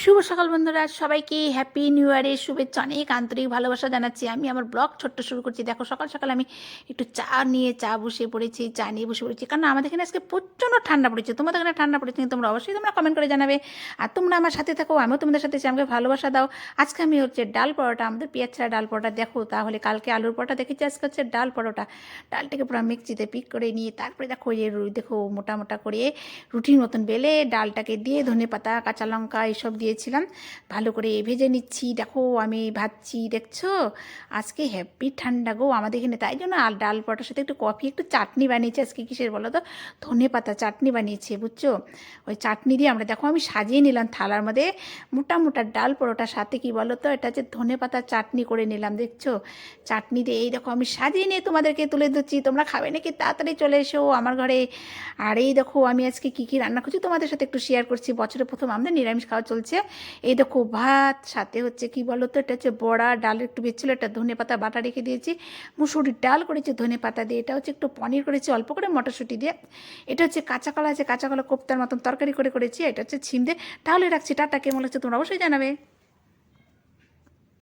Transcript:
শুভ সকাল বন্ধুরা, সবাইকে হ্যাপি নিউ ইয়ারের শুভেচ্ছা, অনেক আন্তরিক ভালোবাসা জানাচ্ছি। আমি আমার ব্লগ ছোট্ট শুরু করছি। দেখো, সকাল সকাল আমি একটু চা নিয়ে, চা বসে পড়েছি, চা নিয়ে বসে পড়েছি। কারণ আমাদের এখানে আজকে প্রচণ্ড ঠান্ডা পড়েছে। তোমাদের এখানে ঠান্ডা পড়েছে তোমরা অবশ্যই তোমরা কমেন্ট করে জানাবে। আর তোমরা আমার সাথে থাকো, আমিও তোমাদের সাথে আমাকে ভালোবাসা দাও। আজকে আমি হচ্ছে ডাল পরোটা, আমাদের পেঁয়াজ ছাড়া ডাল পরোটা। দেখো, তাহলে কালকে আলুর পরোটা দেখেছি, আজকে হচ্ছে ডাল পরোটা। ডালটাকে পুরো মিক্সিতে পিক করে নিয়ে, তারপরে দেখো যে দেখো মোটা মোটা করে রুটির মতন বেলে ডালটাকে দিয়ে ধনে পাতা, কাঁচা লঙ্কা, এইসব দিয়েছিলাম ভালো করে ভেজে নিচ্ছি। দেখো, আমি ভাজছি, দেখছ? আজকে হ্যাপি ঠান্ডা গো আমাদের এখানে। তাই জন্য আর ডাল পরোটার সাথে একটু কফি, একটু চাটনি বানিয়েছি আজকে। কিসের বলো তো? ধনে পাতা চাটনি বানিয়েছে, বুঝছ? ওই চাটনি দিয়ে আমরা দেখো, আমি সাজিয়ে নিলাম থালার মধ্যে মোটা মোটা ডাল পরোটার সাথে। কি বলো তো? এটা হচ্ছে ধনে পাতা চাটনি করে নিলাম, দেখছ? চাটনি দিয়ে এই দেখো, আমি সাজিয়ে নিয়ে তোমাদেরকে তুলে দিচ্ছি তোমরা খাবে নাকি? তাড়াতাড়ি চলে এসো আমার ঘরে। আর এই দেখো, আমি আজকে কী কী রান্না করছি তোমাদের সাথে একটু শেয়ার করছি। বছরের প্রথম আমাদের নিরামিষ খাওয়া চলছে। এই দেখো ভাত, সাথে হচ্ছে কি বলো তো এটা হচ্ছে বড়া, ডাল, একটু বেছিল একটা ধনে পাতা বাটা রেখে দিয়েছি। মুসুরির ডাল করেছি, ধনে পাতা দিয়ে। এটা হচ্ছে একটু পনির করেছি, অল্প করে মটরশুঁটি দিয়ে। এটা হচ্ছে কাঁচা কলা আছে, কাঁচা কলা কোপ্তার মতন তরকারি করে করেছি এটা হচ্ছে ছিম দিয়ে। তাহলে রাখছি, টাটা, কেমন লাগছে তোমরা অবশ্যই জানাবে।